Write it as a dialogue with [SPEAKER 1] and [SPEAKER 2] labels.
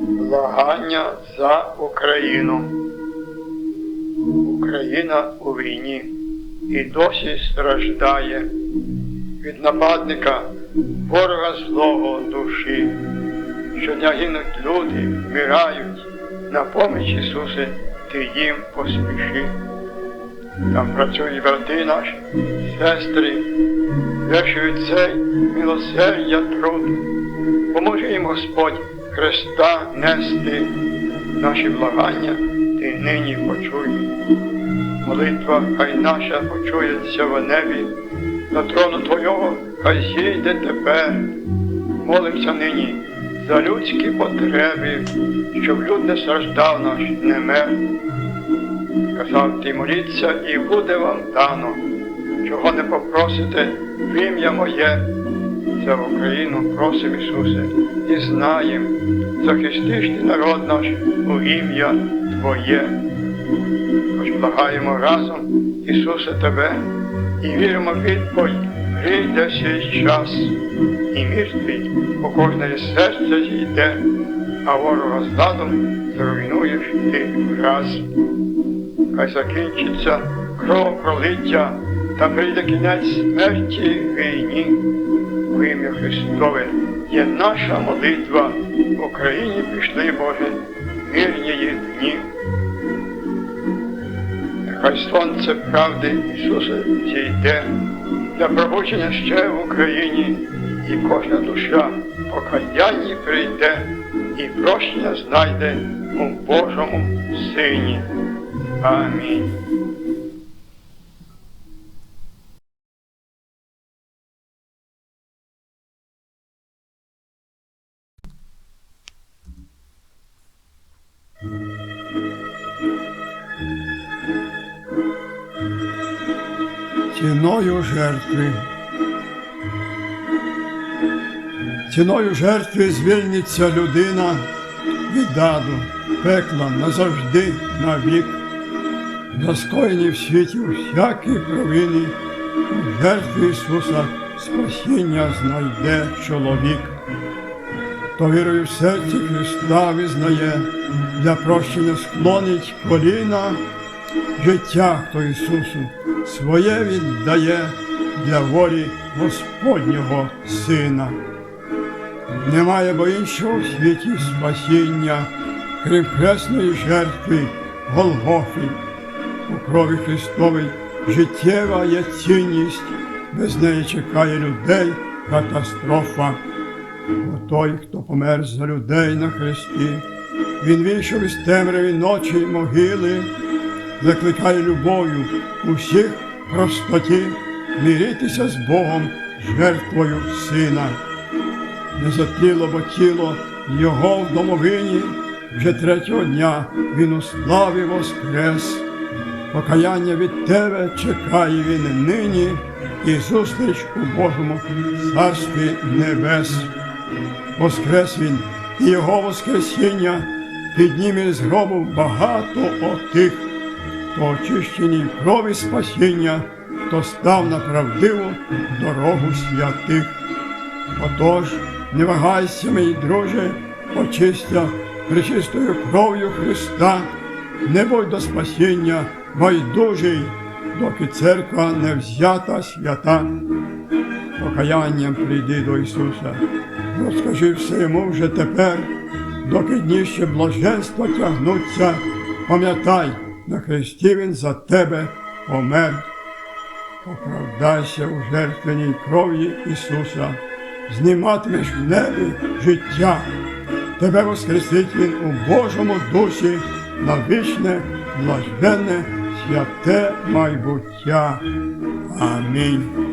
[SPEAKER 1] Благання за Україну. Україна у війні і досі страждає від нападника ворога злого душі. Щодня гинуть люди, вмирають, на поміч Ісусе, ти їм поспіши. Там працюють брати наші, сестри, вершують цей милосердя труд. Поможи їм, Господь, Христа нести, наші благання ти нині почуй. Молитва хай наша почується в небі, на трону Твого хай зійде тепер. Молимося нині за людські потреби, щоб люд не страждав наш не мер. Казав ти моліться, і буде вам дано, чого не попросите в ім'я моє. За Україну просим Ісусе, і знаєм, захистиш ти народ наш у ім'я Твоє. Хоч благаємо разом, Ісусе Тебе, і віримо в відповідь, прийде сей час, і мір твій у кожне серце зійде, а ворога зладом зруйнуєш ти враз. Хай закінчиться кровопролиття та прийде кінець смерті війні. В ім'я Христове є наша молитва. В Україні пішли, Боже, мирні дні. Нехай сонце правди Ісуса зійде для пробудження ще в Україні, і кожна душа покаянні прийде і прощення знайде у Божому Сині. Амінь.
[SPEAKER 2] Ціною жертви. Ціною жертви звільниться людина від аду, пекла назавжди навік. За скоєні в світі всякі провини у жертві Ісуса спасіння знайде чоловік. То вірою в серці Христа визнає, для прощення склонить коліна, життя хто Ісусу своє віддає для волі Господнього Сина. Немає бо іншого в світі спасіння, крім хресної жертви Голгофи. У крові Христовій життєва є цінність, без неї чекає людей катастрофа. Бо той, хто помер за людей на хресті, він вийшов із темряви ночі й могили, закликає любов'ю усіх простоті міритися з Богом жертвою сина. Не за тіло, бо тіло його в домовині, вже третього дня він у славі воскрес. Покаяння від тебе чекає він нині і зустріч у Божому царстві небес. Воскрес він і його Воскресіння підніме з гробу багато отих, хто очищені в крові спасіння, хто став на правдиву дорогу святих. Отож, не вагайся, мій друже, очистя пречистою кров'ю Христа, не будь до спасіння байдужий, доки церква не взята свята. Покаянням прийди до Ісуса, розкажи все йому вже тепер, доки дні ще блаженства тягнуться, пам'ятай, на хресті Він за тебе помер. Оправдайся у жертвеній крові Ісуса, зніматимеш в небі життя. Тебе воскресить Він у Божому дусі на вічне, блаженне, святе майбуття. Амінь.